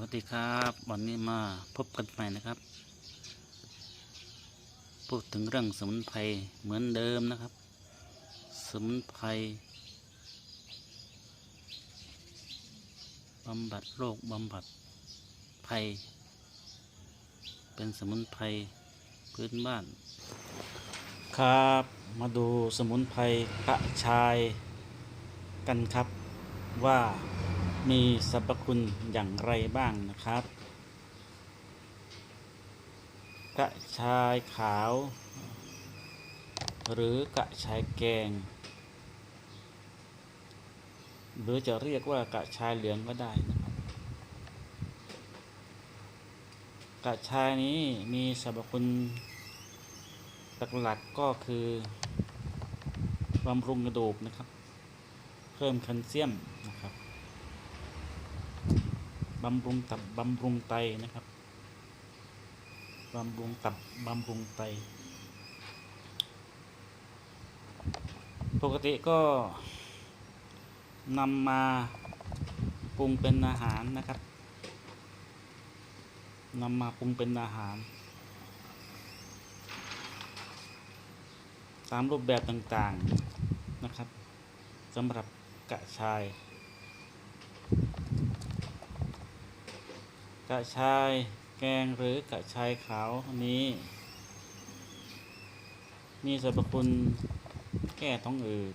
วัสดีครับวันนี้มาพบกันใหม่นะครับ พูดถึงเรื่องสมุนไพรเหมือนเดิมนะครับ สมุนไพรบำบัดโรคบำบัดภัย เป็นสมุนไพรพื้นบ้าน ครับมาดูสมุนไพรกระชายกันครับว่า มีสรรพคุณอย่างไรบ้างนะครับ กระชายขาว หรือกระชายแกง หรือจะเรียกว่ากระชายเหลืองก็ได้นะครับ กระชายนี้มีสรรพคุณหลักๆก็คือบำรุงกระดูกนะครับ เพิ่มแคลเซียมนะครับ บำรุงตับบำรุงไตนะครับบำรุงตับบำรุงไต ปกติก็นำมาปรุงเป็นอาหารนะครับนำมาปรุงเป็นอาหาร ตามรูปแบบต่างๆนะครับสำหรับกระชาย ระชายแกงหรือกระชายขาวอันนี้ มีสรรพคุณแก้ท้องอืด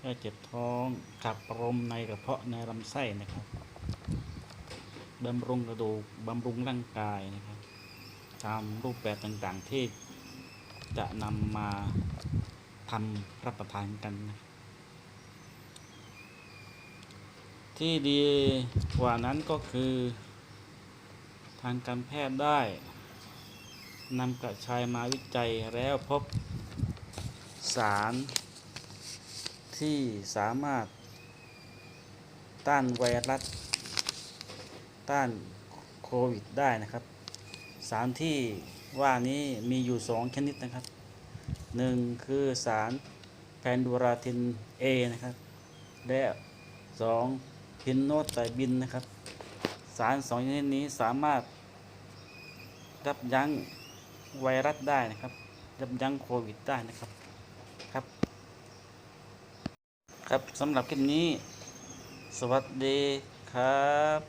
แก้เจ็บท้องขับลมในกระเพาะในลำไส้นะครับบำรุงกระดูกบำรุงร่างกายนะครับตามรูปแบบต่างๆที่จะนำมาทำรับประทานกันนะที่ดีกว่านั้นก็คือ ทางการแพทย์ได้นำกระชายมาวิจัยแล้วพบสารที่สามารถ ต้านไวรัส ต้านโควิดได้นะครับ สารที่ว่านี้มีอยู่สองชนิดนะครับหนึ่งคือสารแพนดูราทิน A นะครับ และสองพินโนไตบินนะครับารสองชนิดนี้สามารถยับยั้งไวรัสได้นะครับยับยั้งโควิดได้นะครับครับครับสำหรับคลิปนี้ สวัสดีครับ